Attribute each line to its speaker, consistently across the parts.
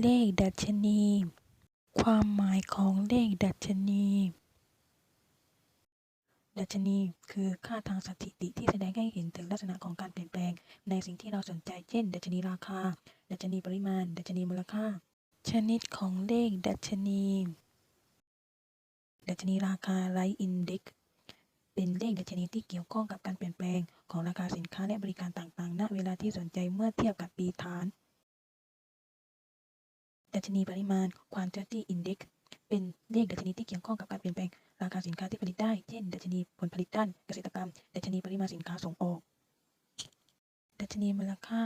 Speaker 1: เลขดัชนี ความหมายของเลขดัชนี ดัชนีคือค่าทางสถิติที่แสดงให้เห็นถึงลักษณะของการเปลี่ยนแปลง ในสิ่งที่เราสนใจ เช่น ดัชนีราคา ดัชนีปริมาณ ดัชนีมูลค่า ชนิดของเลขดัชนี ดัชนีราคาไลท์อินเด็กเป็นเลขดัชนีที่เกี่ยวข้องกับการเปลี่ยนแปลงของราคาสินค้าและบริการต่างๆ ณ เวลาที่สนใจเมื่อเทียบกับปีฐาน ดัชนีปริมาณ Quantity Index เป็นเลขดัชนีที่เกี่ยวข้องกับการเปลี่ยนแปลงราคาสินค้าที่ผลิตได้ เช่น ดัชนีผลผลิตด้านเกษตรกรรม ดัชนีปริมาณสินค้าส่งออก ดัชนีมูลค่า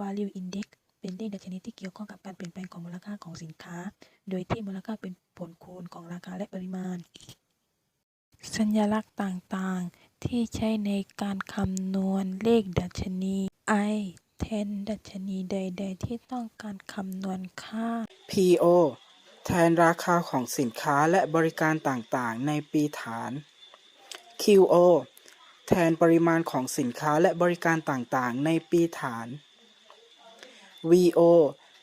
Speaker 1: Value Index เป็นเลขดัชนีที่เกี่ยวข้องกับการเปลี่ยนแปลงของมูลค่าของสินค้า โดยที่มูลค่าเป็นผลคูณของราคาและปริมาณ สัญลักษณ์ต่างๆ ที่ใช้ในการคำนวณเลขดัชนี i แทนดัชนีใด ๆ ที่ต้องการคำนวณค่า
Speaker 2: PO แทนราคาของสินค้าและบริการต่างๆ ในปีฐาน QO แทนปริมาณของสินค้าและบริการต่างๆ ในปีฐาน VO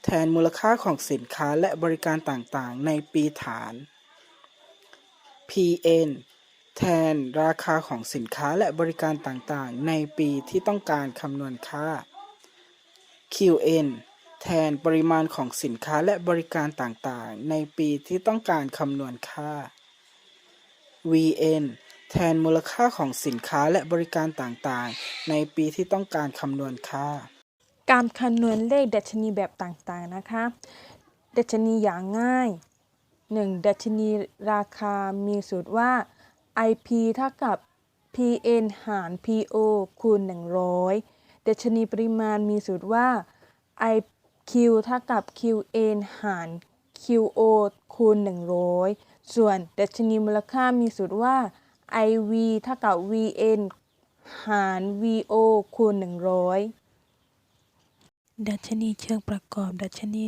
Speaker 2: แทนมูลค่าของสินค้าและบริการต่างๆ ในปีฐาน PN แทนราคาของสินค้าและบริการต่างๆ ในปีที่ต้องการคำนวณค่า QN แทนปริมาณของสินค้าและบริการต่างๆ ในปีที่ต้องการคำนวณค่า VN แทนมูลค่าของสินค้าและบริการต่างๆ ในปีที่ต้องการคำนวณค่า
Speaker 1: การคำนวณเลขดัชนีแบบต่างๆ นะคะ ดัชนีอย่างง่าย 1. ดัชนีราคา มีสูตรว่า IP เท่ากับ PN หาร PO คูณ 100 ดัชนีปริมาณมีสูตรว่า IQ เท่ากับ QN หาร QO คูณ 100 ส่วนดัชนีมูลค่ามีสูตรว่า IV เท่ากับ VN หาร VO คูณ 100 ดัชนีเชิงประกอบ ดัชนี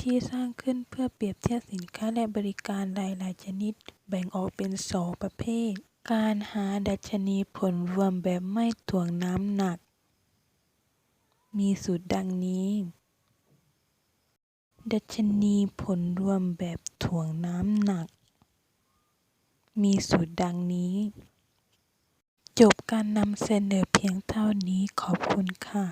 Speaker 1: ที่สร้างขึ้นเพื่อเปรียบเทียบสินค้าและบริการหลายๆชนิด แบ่งออกเป็นสองประเภท การหาดัชนีผลรวมแบบไม่ถ่วงน้ำหนัก มีสูตรดังนี้ ดัชนีผลรวมแบบถ่วงน้ำหนัก มีสูตรดังนี้ จบการนำเสนอเพียงเท่านี้ขอบคุณค่ะ